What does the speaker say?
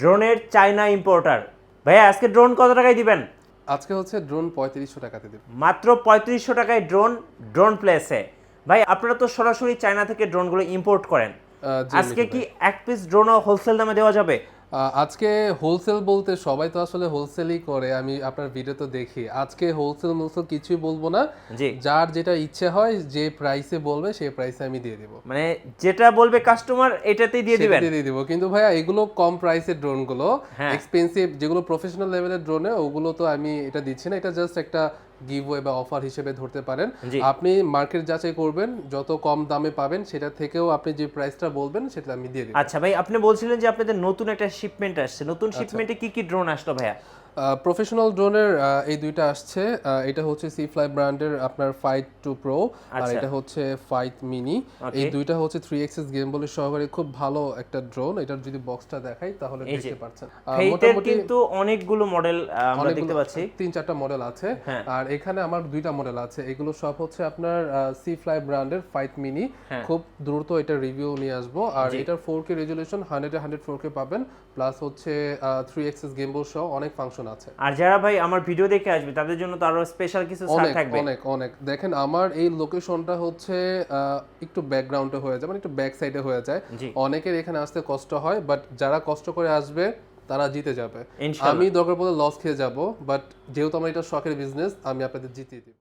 ড্রোনের China importer ভাইয়া আজকে ড্রোন কত টাকায় দিবেন? আজকে হচ্ছে ড্রোন পঁয়ত্রিশশো টাকাতে দেবেন মাত্র পঁয়ত্রিশশো টাকায় ড্রোন ড্রোন প্লেসে ভাই আপনারা তো সরাসরি চায়না থেকে ড্রোনগুলো ইম্পোর্ট করেন। আজকে কি এক পিস ড্রোনও হোলসেল দামে দেওয়া যাবে? আজকে হোলসেল বলতে সবাই তো আসলে হোলসেলই করে। আমি আপনার ভিডিও তো দেখি। আজকে হোলসেল মোলসেল কিছুই বলব না। যার যেটা ইচ্ছে হয় যে প্রাইসে বলবে সেই প্রাইসে আমি দিয়ে দিব। মানে যেটা বলবে কাস্টমার এটাতেই দিয়ে দিবেন? দিয়ে দিব। কিন্তু ভাইয়া এগুলো কম প্রাইসের ড্রোনগুলো। এক্সপেন্সিভ যেগুলো প্রফেশনাল লেভেলের ড্রোনে ওগুলো তো আমি এটা দিচ্ছি না। এটা জাস্ট একটা গিভওয়ে বা অফার হিসেবে ধরতে পারেন। আপনি মার্কেট যাচাই করবেন যত কম দামে পাবেন সেটা থেকেও আপনি যে প্রাইসটা বলবেন সেটা আমি দিয়ে দিব। আচ্ছা ভাই আপনি বলছিলেন যে আপনাদের নতুন একটা শিপমেন্ট আসছে নতুন আচ্ছা। শিপমেন্টে কি কি ড্রোন আসলো ভাইয়া প্রফেশনাল ড্রোনের এই দুইটা আসছে। এটা হচ্ছে সি ফ্লাই ব্র্যান্ডের আপনার ফাইট টু প্রো আর আচ্ছা। এটা হচ্ছে ফাইট মিনি এই দুইটা হচ্ছে থ্রি এক্সেস গেম বলে সহকারে খুব ভালো একটা ড্রোন এটার যদি বক্সটা দেখাই তাহলে দেখতে পাচ্ছেন। ফেইটের কিন্তু অনেকগুলো মডেল আমরা দেখতে পাচ্ছি। তিন চারটা মডেল আছে। হ্যাঁ। আর এখানে আমার দুইটা মডেল আছে। এগুলো সব হচ্ছে আপনার সি ফ্লাই ব্র্যান্ডের ফাইট মিনি। খুব দ্রুত এটা রিভিউ নিয়ে আসব। আর। এটার four K resolution hundred hundred four K পাবেন। প্লাস হচ্ছে থ্রি এক্সেস গেমবোর্ড সহ অনেক ফাংশন আছে। আর যারা ভাই আমার ভিডিও দেখে আসবে তাদের জন্য তো আরও স্পেশাল কিছু ছাড় থাকবে। অনেক অনেক। দেখেন আমার এই লোকেশনটা হচ্ছে একটু ব্যাকগ্রাউন্ডে হয়ে যায় মানে একটু ব্যাক সাইডে হয়ে যায়। অনেকের এখানে আসতে কষ্ট হয় বাট যারা কষ্ট করে আসবে তারা জিতে যাবে। আমি দরকার পড়লে লস খেয়ে যাব বাট যেহেতু আমার এটা শখের বিজনেস আমি আপনাদের জিতিয়ে দিব।